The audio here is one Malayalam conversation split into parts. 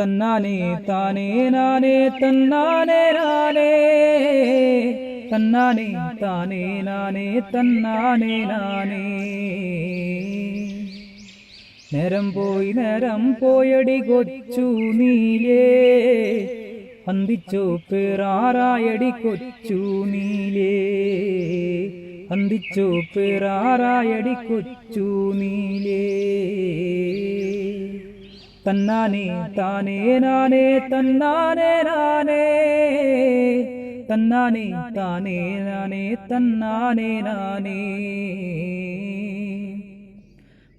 തന്നാനേ താനേ നാനേ തന്നാനേ നാനേ. തന്നാനേ താനേ നാനേ തന്നാനേ നാനേ. നേരം പോയി നേരം പോയടി കൊച്ചു നീലേ. അന്തിച്ചോ പേറാറായടി കൊച്ചു നീലേ. അന്തിച്ചോ പേറാറായടി കൊച്ചു നീലേ. തന്നാനേ താനേ നാനേ തന്നാനേ നാനേ തന്നാനേ താനേ നാനേ തന്നാനേ നാനേ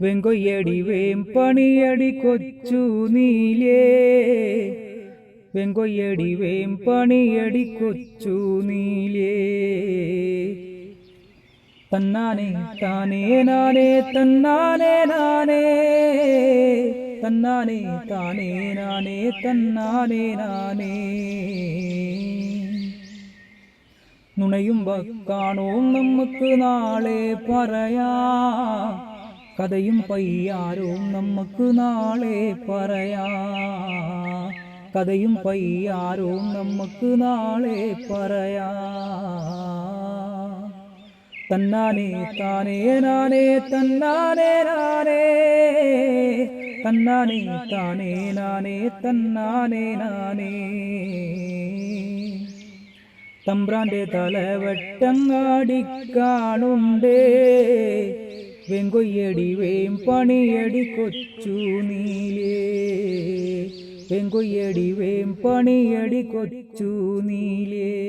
വെങ്കൊയ്യടി വേം പണിയടി കൊച്ചു നീലേ വെങ്കൊയ്യടി വേം പണിയടി കൊച്ചു നീലേ തന്നാനേ താനേ നാനേ തന്നാനേ നാനേ തന്നാനേ താനേ നാനേ തന്നാനേ നാനേ. നുണയും കാണോ നമുക്ക് നാളെ പറയാ. കഥയും പയ്യാരും നമുക്ക് നാളെ പറയാ. കഥയും പയ്യാരും നമുക്ക് നാളെ പറയാ. തന്നാനേ താനേ നാനേ തന്നാനേ നാനേ. തന്നാനേ താനേ നാനേ തന്നാനേ നാനേ തമ്പ്രാന്റെ തലവെട്ടങ്ങാടി കാണുണ്ടേ വെങ്കൊയ്യടി വേം പണിയടി കൊച്ചു നീലേ വെങ്കൊയ്യടി വേം പണിയടി കൊച്ചു നീലേ